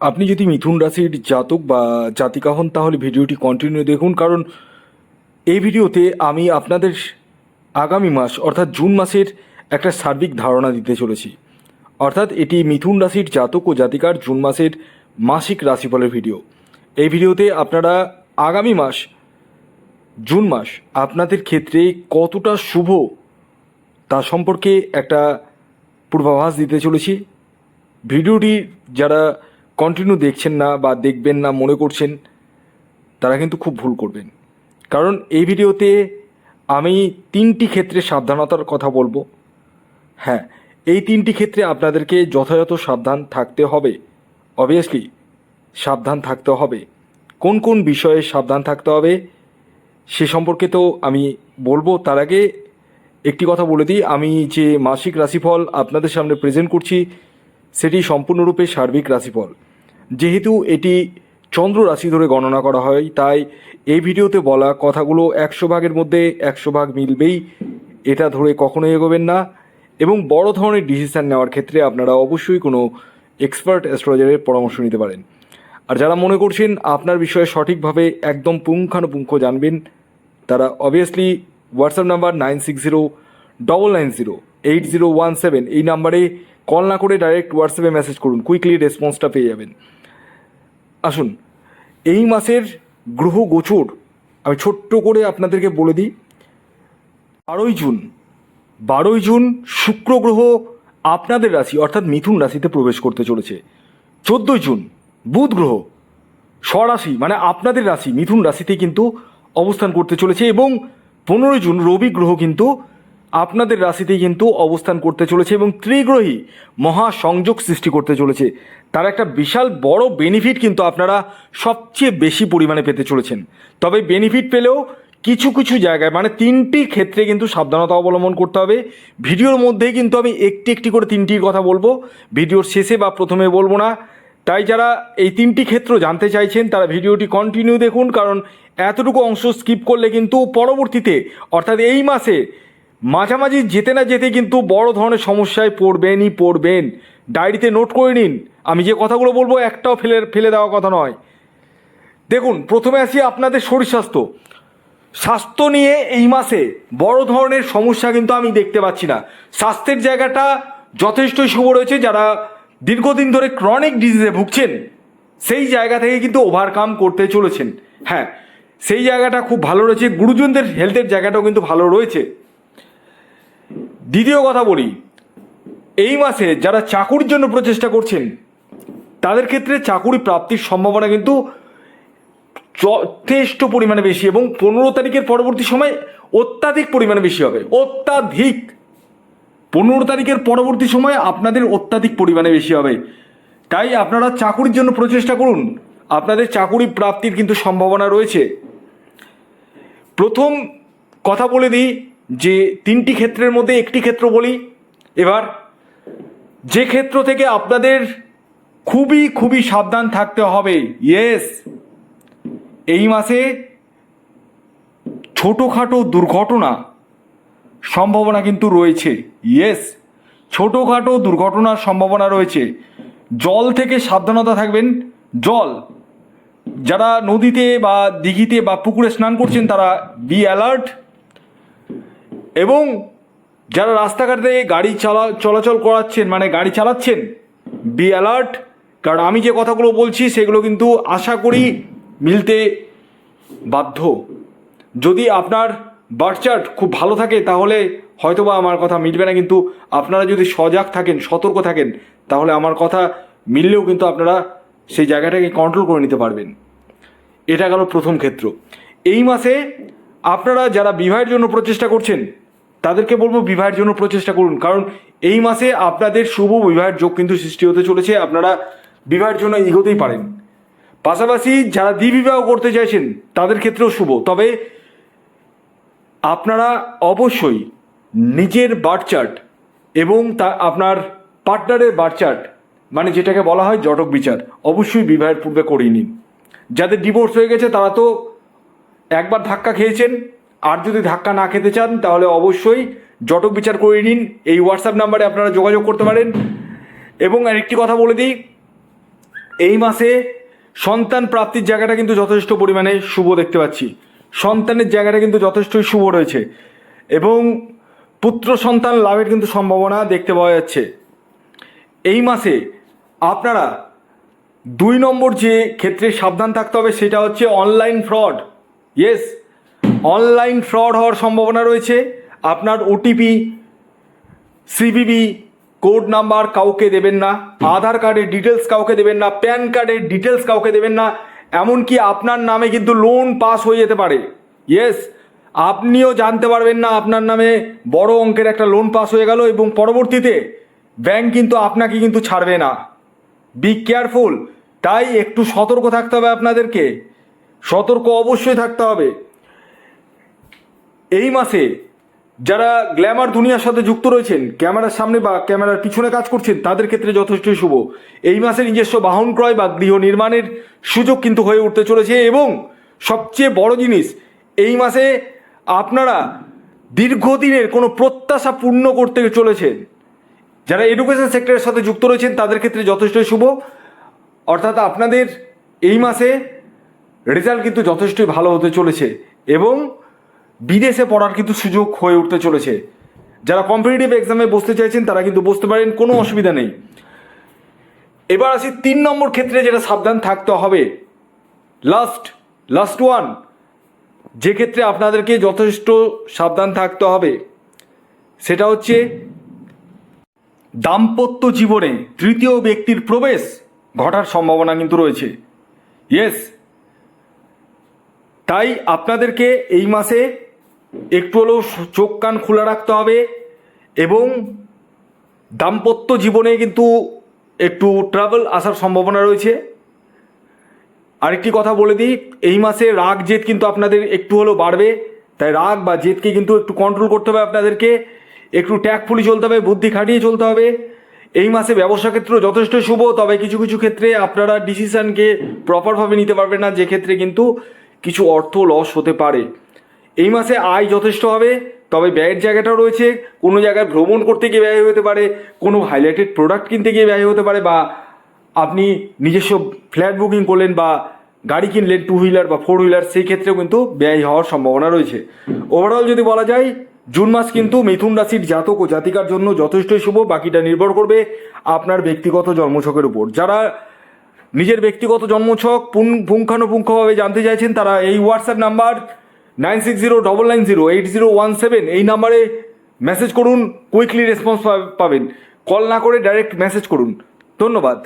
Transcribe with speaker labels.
Speaker 1: আপনি যদি মিথুন রাশির জাতক বা জাতিকা হন, তাহলে ভিডিওটি কন্টিনিউ দেখুন, কারণ এই ভিডিওতে আমি আপনাদের আগামী মাস, অর্থাৎ জুন মাসের একটা সার্বিক ধারণা দিতে চলেছি। অর্থাৎ এটি মিথুন রাশির জাতক ও জাতিকার জুন মাসের মাসিক রাশিফলের ভিডিও। এই ভিডিওতে আপনারা আগামী মাস, জুন মাস আপনাদের ক্ষেত্রে কতটা শুভ তা সম্পর্কে একটা পূর্বাভাস দিতে চলেছি। ভিডিওটি যারা কন্টিনিউ দেখছেন না বা দেখবেন না, মনে করছেন, তারা কিন্তু খুব ভুল করবেন। কারণ এই ভিডিওতে আমি তিনটি ক্ষেত্রে সাবধানতার কথা বলব। হ্যাঁ এই তিনটি ক্ষেত্রে আপনাদেরকে যথাযথ সাবধান থাকতে হবে। অবভিয়াসলি সাবধান থাকতে হবে। কোন কোন বিষয়ে সাবধান থাকতে হবে, সে সম্পর্কে তো আমি বলব। তার আগে একটি কথা বলে দিই, আমি যে মাসিক রাশিফল আপনাদের সামনে প্রেজেন্ট করছি, সেটি সম্পূর্ণরূপে সার্বিক রাশিফল। যেহেতু এটি চন্দ্র রাশি ধরে গণনা করা হয়, তাই এই ভিডিওতে বলা কথাগুলো একশো ভাগের মধ্যে একশো ভাগ মিলবেই। এটা ধরে কখনোই এগোবেন না। এবং বড় ধরনের ডিসিশান নেওয়ার ক্ষেত্রে আপনারা অবশ্যই কোনো এক্সপার্ট অ্যাস্ট্রোলজারের পরামর্শ নিতে পারেন। আর যারা মনে করছেন আপনার বিষয়ে সঠিকভাবে একদম পুঙ্খানুপুঙ্খ জানবেন, তারা obviously WhatsApp number nine six zero double nine zero eight zero one seven এই নাম্বারে কল না করে ডাইরেক্ট হোয়াটসঅ্যাপে মেসেজ করুন। কুইকলি রেসপন্সটা পেয়ে যাবেন। আসুন, এই মাসের গ্রহ গোচর আমি ছোট্ট করে আপনাদেরকে বলে দিই। বারোই জুন বারোই জুন শুক্র গ্রহ আপনাদের রাশি, অর্থাৎ মিথুন রাশিতে প্রবেশ করতে চলেছে। চোদ্দোই জুন বুধ গ্রহ, স্বরাশি মানে আপনাদের রাশি, মিথুন রাশিতে কিন্তু অবস্থান করতে চলেছে এবং পনেরোই জুন রবি গ্রহ কিন্তু আপনাদের রাশিতেই কিন্তু অবস্থান করতে চলেছে এবং ত্রিগ্রহী মহা সংযোগ সৃষ্টি করতে চলেছে। তার একটা বিশাল বড় বেনিফিট কিন্তু আপনারা সবচেয়ে বেশি পরিমাণে পেতে চলেছেন। তবে বেনিফিট পেলেও কিছু কিছু জায়গায় মানে তিনটি ক্ষেত্রে কিন্তু সাবধানতা অবলম্বন করতে হবে। ভিডিওর মধ্যেই কিন্তু আমি একটি একটি করে তিনটির কথা বলব। ভিডিওর শেষে বা প্রথমে বলব না। তাই যারা এই তিনটি ক্ষেত্র জানতে চাইছেন, তারা ভিডিওটি কন্টিনিউ দেখুন, কারণ এতটুকু অংশ স্কিপ করলে কিন্তু পরবর্তীতে, অর্থাৎ এই মাসে মাঝামাঝি যেতে না যেতে কিন্তু বড় ধরনের সমস্যায় পড়বেনই পড়বেন। ডায়েরিতে নোট করে নিন। আমি যে কথাগুলো বলব একটাও ফেলে ফেলে দেওয়া কথা নয়। দেখুন, প্রথমে আসি আপনাদের শরীর স্বাস্থ্য। স্বাস্থ্য নিয়ে এই মাসে বড় ধরনের সমস্যা কিন্তু আমি দেখতে পাচ্ছি না। স্বাস্থ্যের জায়গাটা যথেষ্টই শুভ রয়েছে। যারা দীর্ঘদিন ধরে ক্রনিক ডিজিজে ভুগছেন, সেই জায়গা থেকে কিন্তু ওভারকাম করতে চলেছেন। হ্যাঁ সেই জায়গাটা খুব ভালো রয়েছে। গুরুজনদের হেলথের জায়গাটাও কিন্তু ভালো রয়েছে। দ্বিতীয় কথা বলি, এই মাসে যারা চাকুরির জন্য প্রচেষ্টা করছেন, তাদের ক্ষেত্রে চাকুরি প্রাপ্তির সম্ভাবনা কিন্তু যথেষ্ট পরিমাণে বেশি এবং পনেরো তারিখের পরবর্তী সময় অত্যাধিক পরিমাণে বেশি হবে, অত্যাধিক। পনেরো তারিখের পরবর্তী সময় আপনাদের অত্যাধিক পরিমাণে বেশি হবে। তাই আপনারা চাকুরির জন্য প্রচেষ্টা করুন, আপনাদের চাকুরি প্রাপ্তির কিন্তু সম্ভাবনা রয়েছে। প্রথম কথা বলে দিই যে তিনটি ক্ষেত্রের মধ্যে একটি ক্ষেত্র বলি। এবার, যে ক্ষেত্র থেকে আপনাদের খুবই খুবই সাবধান থাকতে হবে। ইয়েস এই মাসে ছোটোখাটো দুর্ঘটনা সম্ভাবনা কিন্তু রয়েছে। ইয়েস ছোটোখাটো দুর্ঘটনার সম্ভাবনা রয়েছে। জল থেকে সাবধানতা থাকবেন। জল, যারা নদীতে বা দিঘিতে বা পুকুরে স্নান করছেন তারা বি অ্যালার্ট এবং যারা রাস্তাঘাটে গাড়ি চালা, চলাচল করাচ্ছেন মানে গাড়ি চালাচ্ছেন বি অ্যালার্ট কারণ আমি যে কথাগুলো বলছি, সেগুলো কিন্তু আশা করি মিলতে বাধ্য। যদি আপনার বার্চার্ট খুব ভালো থাকে, তাহলে হয়তোবা আমার কথা মিলবে না, কিন্তু আপনারা যদি সজাগ থাকেন, সতর্ক থাকেন, তাহলে আমার কথা মিললেও কিন্তু আপনারা সেই জায়গাটাকে কন্ট্রোল করে নিতে পারবেন। এটা গেল প্রথম ক্ষেত্র। এই মাসে আপনারা যারা বিবাহের জন্য প্রচেষ্টা করছেন তাদেরকে বলব বিবাহের জন্য প্রচেষ্টা করুন। কারণ এই মাসে আপনাদের শুভ বিবাহের যোগ কিন্তু সৃষ্টি হতে চলেছে, আপনারা বিবাহের জন্য এগোতেই পারেন। পাশাপাশি যারা দ্বিবিবাহ করতে চাইছেন, তাদের ক্ষেত্রেও শুভ। তবে আপনারা অবশ্যই নিজের বার্থ চার্ট এবং তা আপনার পার্টনারের বার্থ চার্ট মানে যেটাকে বলা হয় জটক বিচার, অবশ্যই বিবাহের পূর্বে করিয়ে নিন। যাদের ডিভোর্স হয়ে গেছে, তারা তো একবার ধাক্কা খেয়েছেন আর যদি ধাক্কা না খেতে চান, তাহলে অবশ্যই জটক বিচার করে নিন। এই হোয়াটসঅ্যাপ নাম্বারে আপনারা যোগাযোগ করতে পারেন। এবং আরেকটি কথা বলে দিই, এই মাসে সন্তান প্রাপ্তির জায়গাটা কিন্তু যথেষ্ট পরিমাণে শুভ দেখতে পাচ্ছি। সন্তানের জায়গাটা কিন্তু যথেষ্টই শুভ রয়েছে। এবং পুত্র সন্তান লাভের কিন্তু সম্ভাবনা দেখতে পাওয়া যাচ্ছে। এই মাসে আপনারা দুই নম্বর যে ক্ষেত্রে সাবধান থাকতে হবে, সেটা হচ্ছে online fraud yes online fraud হওয়ার সম্ভাবনা রয়েছে। আপনার ওটিপি সিবিবি কোড নাম্বার কাউকে দেবেন না, আধার কার্ডের ডিটেলস কাউকে দেবেন না, প্যান কার্ডের ডিটেলস কাউকে দেবেন না, এমনকি আপনার নামে কিন্তু লোন পাস হয়ে যেতে পারে। ইয়েস আপনিও জানতে পারবেন না আপনার নামে বড় অঙ্কের একটা লোন পাস হয়ে গেল এবং পরবর্তীতে ব্যাংক কিন্তু আপনাকে কিন্তু ছাড়বে না। বি কেয়ারফুল তাই একটু সতর্ক থাকতে হবে আপনাদেরকে। সতর্ক অবশ্যই থাকতে হবে। এই মাসে যারা গ্ল্যামার দুনিয়ার সাথে যুক্ত রয়েছেন, ক্যামেরার সামনে বা ক্যামেরার পিছনে কাজ করছেন, তাদের ক্ষেত্রে যথেষ্টই শুভ। এই মাসে নিজস্ব বাহন ক্রয় বা গৃহ নির্মাণের সুযোগ কিন্তু হয়ে উঠতে চলেছে এবং সবচেয়ে বড় জিনিস, এই মাসে আপনারা দীর্ঘদিনের কোনো প্রত্যাশা পূর্ণ করতে চলেছেন যারা এডুকেশন সেক্টরের সাথে যুক্ত রয়েছেন, তাদের ক্ষেত্রে যথেষ্টই শুভ। অর্থাৎ আপনাদের এই মাসে রেজাল্ট কিন্তু যথেষ্টই ভালো হতে চলেছে এবং বিদেশে পড়ার কিন্তু সুযোগ হয়ে উঠতে চলেছে। যারা কম্পিটিটিভ এক্সামে বসতে চাইছেন, তারা কিন্তু বসতে পারেন, কোনো অসুবিধা নেই। এবার আসি তিন নম্বর ক্ষেত্রে যেটা সাবধান থাকতে হবে। লাস্ট লাস্ট ওয়ান যে ক্ষেত্রে আপনাদেরকে যথেষ্ট সাবধান থাকতে হবে, সেটা হচ্ছে দাম্পত্য জীবনে তৃতীয় ব্যক্তির প্রবেশ ঘটার সম্ভাবনা কিন্তু রয়েছে। ইয়েস তাই আপনাদেরকে এই মাসে একটু হলেও চোখ কান খোলা রাখতে হবে এবং দাম্পত্য জীবনে কিন্তু একটু ট্রাভেল আসার সম্ভাবনা রয়েছে। আরেকটি কথা বলে দিই, এই মাসে রাগ জেদ কিন্তু আপনাদের একটু হলেও বাড়বে। তাই রাগ বা জেদকে কিন্তু একটু কন্ট্রোল করতে হবে আপনাদেরকে, একটু ট্যাকফুলি চলতে হবে, বুদ্ধি খাটিয়ে চলতে হবে। এই মাসে ব্যবসা ক্ষেত্র যথেষ্ট শুভ, তবে কিছু কিছু ক্ষেত্রে আপনারা ডিসিশনকে প্রপারভাবে নিতে পারবেন না, যে ক্ষেত্রে কিন্তু কিছু অর্থ লস হতে পারে। এই মাসে আয় যথেষ্ট হবে, তবে ব্যয়ের জায়গাটাও রয়েছে। কোনো জায়গায় ভ্রমণ করতে গিয়ে ব্যয় হতে পারে, কোনো হাইলাইটেড প্রোডাক্ট কিনতে গিয়ে ব্যয় হতে পারে বা আপনি নিজস্ব ফ্ল্যাট বুকিং করলেন বা গাড়ি কিনলেন টু হুইলার বা ফোর হুইলার সেই ক্ষেত্রেও কিন্তু ব্যয় হওয়ার সম্ভাবনা রয়েছে। ওভারঅল যদি বলা যায়, জুন মাস কিন্তু মিথুন রাশির জাতক ও জাতিকার জন্য যথেষ্টই শুভ, বাকিটা নির্ভর করবে আপনার ব্যক্তিগত জন্মছকের উপর। যারা নিজের ব্যক্তিগত জন্মছক পুঙ্খানুপুঙ্খভাবে জানতে চাইছেন, তারা এই WhatsApp number nine six zero double nine zero eight zero one seven এই নাম্বারে মেসেজ করুন কুইকলি রেসপন্স পাবেন। কল না করে ডাইরেক্ট মেসেজ করুন। ধন্যবাদ।